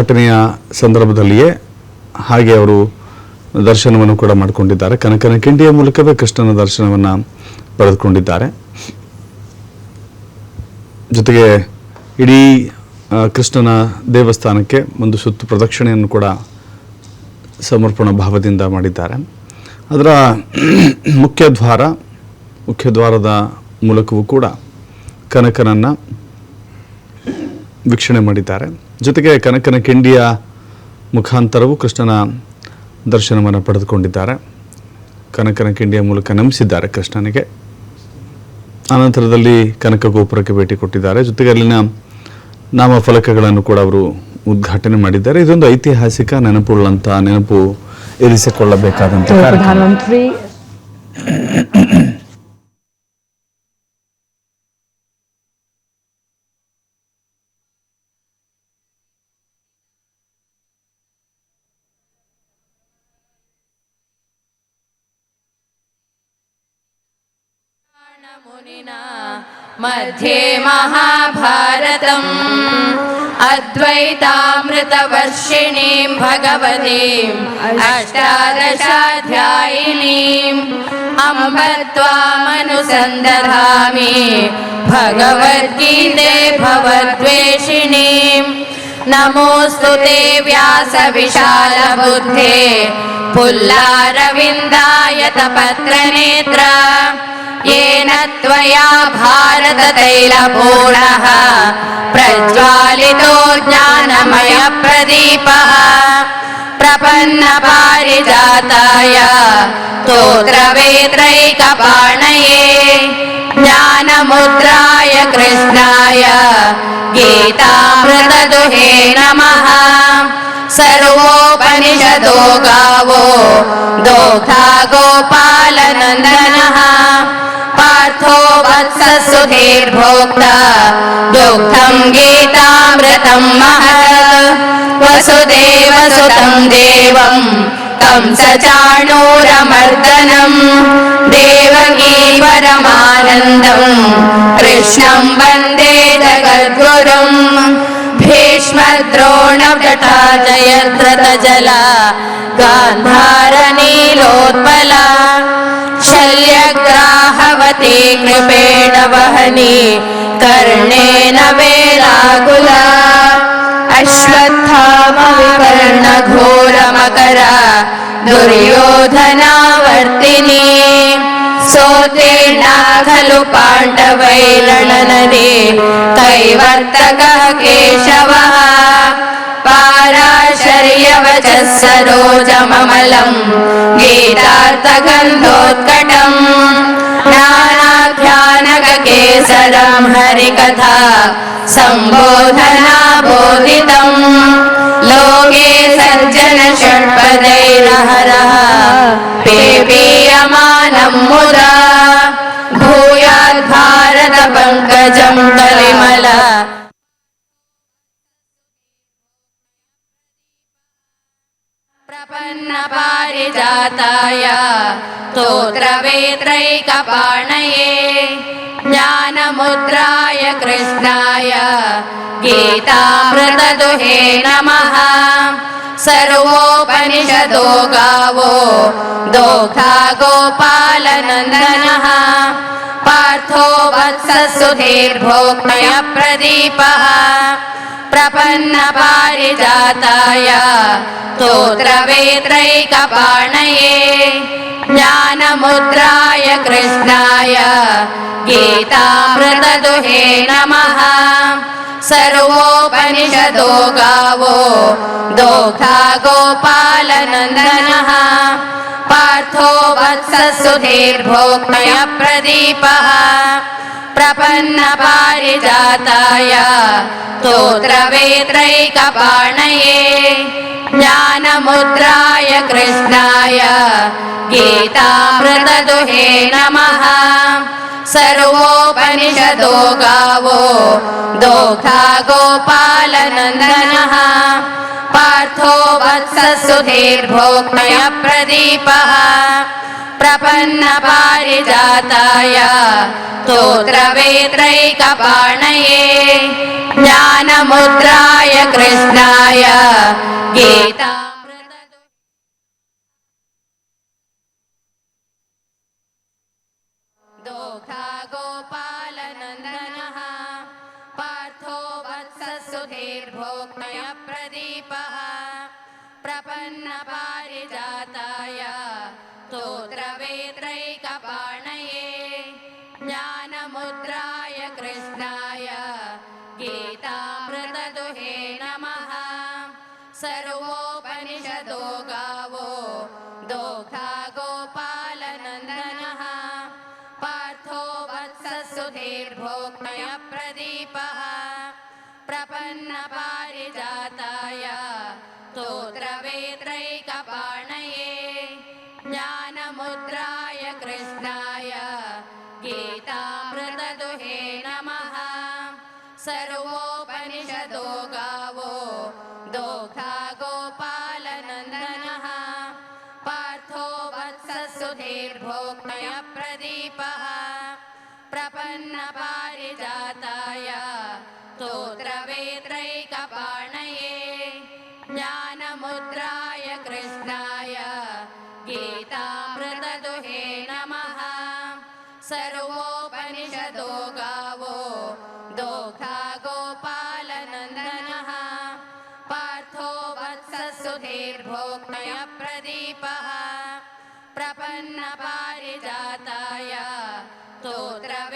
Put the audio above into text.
ಘಟನೆಯ ಸಂದರ್ಭದಲ್ಲಿಯೇ ಹಾಗೆ ಅವರು ದರ್ಶನವನ್ನು ಕೂಡ ಮಾಡಿಕೊಂಡಿದ್ದಾರೆ. ಕನಕನ ಕಿಂಡಿಯ ಮೂಲಕವೇ ಕೃಷ್ಣನ ದರ್ಶನವನ್ನು ಪಡೆದುಕೊಂಡಿದ್ದಾರೆ. ಜೊತೆಗೆ ಇಡೀ ಕೃಷ್ಣನ ದೇವಸ್ಥಾನಕ್ಕೆ ಒಂದು ಸುತ್ತು ಪ್ರದಕ್ಷಿಣೆಯನ್ನು ಕೂಡ ಸಮರ್ಪಣಾ ಭಾವದಿಂದ ಮಾಡಿದ್ದಾರೆ. ಅದರ ಮುಖ್ಯ ದ್ವಾರ, ಮುಖ್ಯ ದ್ವಾರದ ಮೂಲಕವೂ ಕೂಡ ಕನಕನನ್ನು ವೀಕ್ಷಣೆ ಮಾಡಿದ್ದಾರೆ. ಜೊತೆಗೆ ಕನಕನ ಕಿಂಡಿಯ ಮುಖಾಂತರವೂ ಕೃಷ್ಣನ ದರ್ಶನವನ್ನು ಪಡೆದುಕೊಂಡಿದ್ದಾರೆ. ಕನಕನ ಕಿಂಡಿಯ ಮೂಲಕ ನಮಿಸಿದ್ದಾರೆ ಕೃಷ್ಣನಿಗೆ. ಅನಂತರದಲ್ಲಿ ಕನಕ ಗೋಪುರಕ್ಕೆ ಭೇಟಿ ಕೊಟ್ಟಿದ್ದಾರೆ. ಜೊತೆಗೆ ಅಲ್ಲಿನ ನಾಮಫಲಕಗಳನ್ನು ಕೂಡ ಅವರು ಉದ್ಘಾಟನೆ ಮಾಡಿದ್ದಾರೆ. ಇದೊಂದು ಐತಿಹಾಸಿಕ ನೆನಪುಳ್ಳಂತ ನೆನಪು ಇರಿಸಿಕೊಳ್ಳಬೇಕಾದಂಥ ಕಾರ್ಯಕ್ರಮ. मुनिना मध्ये महाभारतम्। अद्वैतामृतवर्षिणीं भगवतीम् अष्टादशाध्यायिनीम् अम्ब त्वामनुसन्दधामि भगवद्गीते भवद्वेषिणीम्। नमोऽस्तु ते व्यासविशालबुद्धे पुल्लारविन्दायतपत्रनेत्र। येन त्वया भारततैलपूर्णः प्रज्वालितो ज्ञानमयप्रदीपः प्रपन्नपारिजाताय स्तोत्रवेत्रैकपाणये ज्ञानमुद्राय कृष्णाय गीतामृतदुहे नमः सर्वोपनिषदो गावो दोग्धा गोपालनन्दनः वत्ससुधीर्भोक्ता दुग्धम् गीतामृतम् महत्। वसुदेवसुतम् देवम् कंसचाणूरमर्दनम् देवकी परमानन्दम् कृष्णम् वन्दे जगद्गुरुम् जयद्रतजला गान्धारनीलोत्पला वहनी कर्णेन वेलाकुला। अश्वत्थामविवर्णघोरमकरा दुर्योधनावर्तिनी। सोतेना खलु पाण्डवैरणनने कैवर्तकः केशवः। पाराशर्यवचः सरोजममलम् गीतार्थगन्धोत्कटम् हरिकथा सम्बोधना बोधितम् लोके सज्जन षट्पदैरहरः पेपीयमानम् मुदा। भूयाद् पङ्कजम् कलिमल प्रपन्नपारिजाताय स्तोत्रवेत्रैकपाणये ज्ञानमुद्राय कृष्णाय गीतामृतदुहे नमः। सर्वोपनिषदो गावो दोग्धा गोपालनन्दनः। पार्थो वत्ससुधीर्भोक्तय प्रदीपः। प्रपन्नपारिजाताय स्तोत्रवेत्रैकपाणये ज्ञानमुद्राय कृष्णाय गीतामृतदुहे नमः। सर्वोपनिषदो गावो दोग्धा गोपालनन्दनः। पार्थो वत्ससुधीर्भोक्तय प्रदीपः। प्रपन्नपारिजाताय स्तोत्रवेत्रैकपाणये ज्ञानमुद्राय कृष्णाय गीतामृतदुहे नमः। सर्वोपनिषदो गावो दोग्धा गोपालनन्दनः। पार्थो वत्ससुधीर्भोक्तय प्रदीपः। प्रपन्नपारिजाताय स्तोत्रवेत्रैकपाणये ज्ञानमुद्राय कृष्णाय दोघा गोपालनन्दनः पार्थो वत्ससुधीर्भोक्मय प्रदीपः प्रपन्नपारिजाताय स्तोत्रवेत्रैकपाणये गावो दोग्धा गोपालनन्दनः पार्थो वत्ससुधीर्भोक्तय प्रदीपः प्रपन्नपारिजाताय स्तोत्रवेत्रैकपाणये। ज्ञानमुद्राय कृष्णाय गीतामृतदुहे नमः। सर्वोपनिषदो स्तोत्रवेत्रैकपाणये। ज्ञानमुद्राय कृष्णाय। गीतामृतदुहे नमः। सर्वोपनिषदो गावो दोग्धा गोपालनन्दनः पार्थो वत्ससुधीर्भोक्मयप्रदीपः प्रपन्नपारिजाताय स्तोत्रवे